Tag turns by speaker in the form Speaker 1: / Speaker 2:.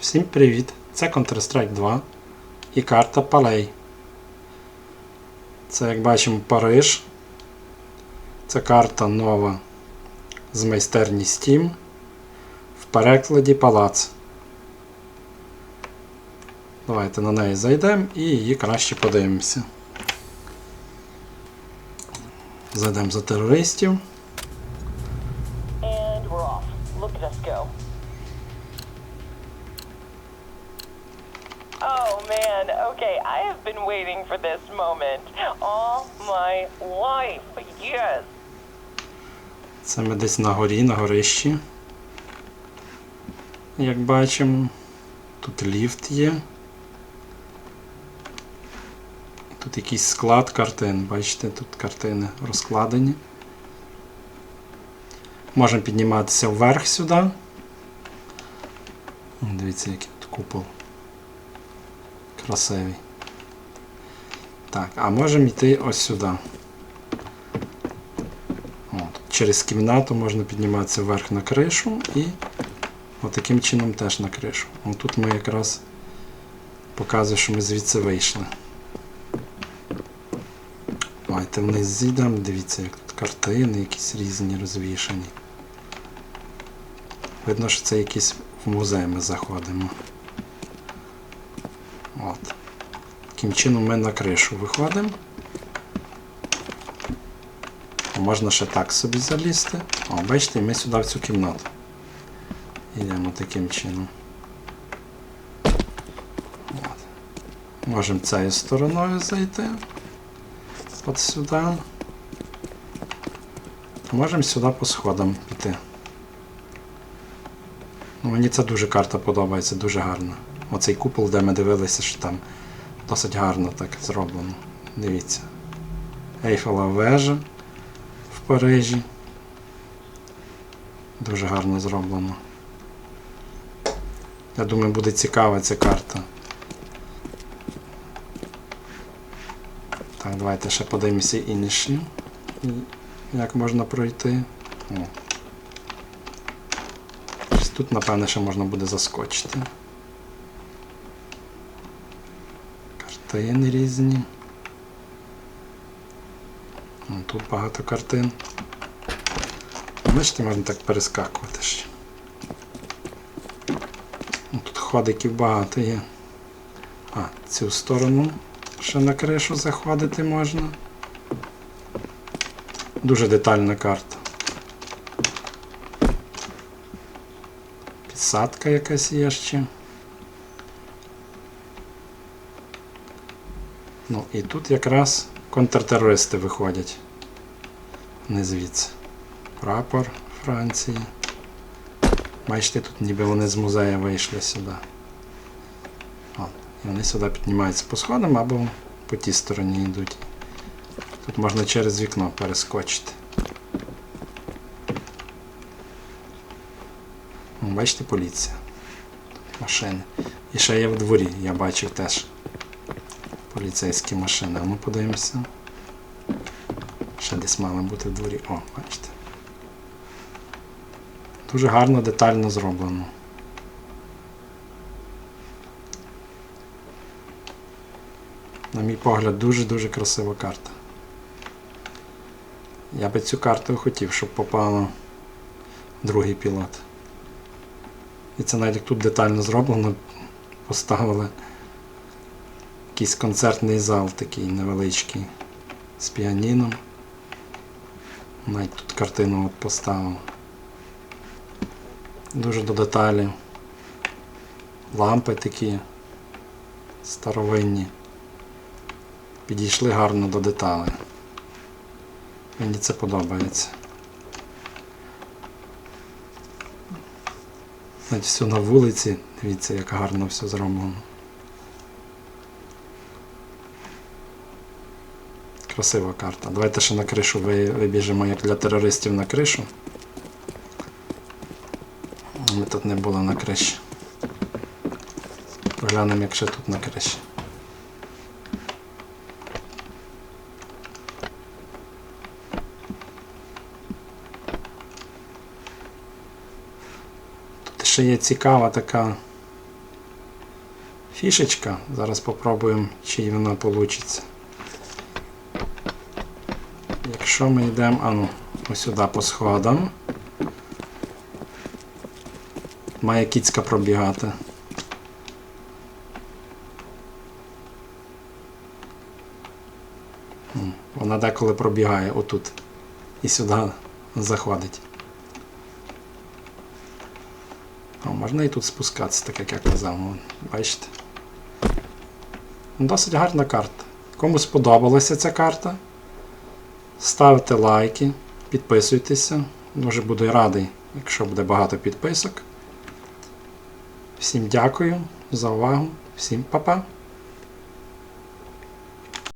Speaker 1: Всім привіт! Це Counter-Strike 2 і карта Палей. Це, як бачимо, Париж. Це карта нова з майстерні Steam. В перекладі Палац. Давайте на неї зайдемо і її краще подивимося. Зайдемо за терористів.
Speaker 2: And we're off. Look at us go. Man, okay, I have been waiting for this moment all my life. Yes.
Speaker 1: Це ми десь на горі, на горищі. Як бачимо, тут ліфт є. Тут якийсь склад картин. Бачите, тут картини розкладені. Можемо підніматися вверх сюди. Дивіться, який тут купол. Красивий. Так, а можемо йти ось сюди. От. Через кімнату можна підніматися вверх на кришу і отаким чином теж на кришу. От тут ми якраз показує, що ми звідси вийшли. Давайте вниз зійдемо, дивіться, як тут картини якісь різні розвішані. Видно, що це якийсь в музей ми заходимо. От. Таким чином ми на кришу виходимо. Можна ще так собі залізти. О, бачите, ми сюди в цю кімнату. Йдемо таким чином. От. Можемо цією стороною зайти. От сюди. Можемо сюди по сходам піти. Ну, мені ця дуже карта подобається, дуже гарно. Оцей купол, де ми дивилися, що там досить гарно так зроблено. Дивіться. Ейфелева вежа в Парижі. Дуже гарно зроблено. Я думаю, буде цікава ця карта. Так, давайте ще подивимося інші. Як можна пройти. О. Тут, напевне, ще можна буде заскочити. Картини різні. Тут багато картин. Бачите, можна так перескакувати ще. Тут ходиків багато є. А, цю сторону ще на кришу заходити можна. Дуже детальна карта. Підсадка якась є ще. Ну і тут якраз контртерористи виходять. Не звідси. Прапор Франції. Бачите, тут ніби вони з музею вийшли сюди. О, і вони сюди піднімаються по сходам або по тій стороні йдуть. Тут можна через вікно перескочити. Бачите, поліція. Машини. І ще є в дворі, я бачив теж поліцейські машини. А ну подивимося. Ще десь мали бути в дворі. О, бачите. Дуже гарно, детально зроблено. На мій погляд, дуже-дуже красива карта. Я би цю карту хотів, щоб попало другий пілот. І це навіть як тут детально зроблено, поставили якийсь концертний зал такий невеличкий з піаніном. Навіть тут картину от поставив. Дуже до деталі. Лампи такі старовинні. Підійшли гарно до деталей. Мені це подобається. Навіть все на вулиці, дивіться, як гарно все зроблено. Красива карта. Давайте ще на кришу ви- вибіжимо, як для терористів на кришу. Ми тут не були на криші. Поглянемо, як ще тут на криші. Тут ще є цікава така фішечка. Зараз попробуємо, чи вона вийде. Якщо ми йдемо, а ну, ось сюди по сходам. Має кіцька пробігати. Вона деколи пробігає отут і сюди заходить. О, можна і тут спускатися, так як я казав. Бачите? Досить гарна карта. Кому сподобалася ця карта, ставте лайки, підписуйтеся. Дуже буду радий, якщо буде багато підписок. Всім дякую за увагу, всім па-па!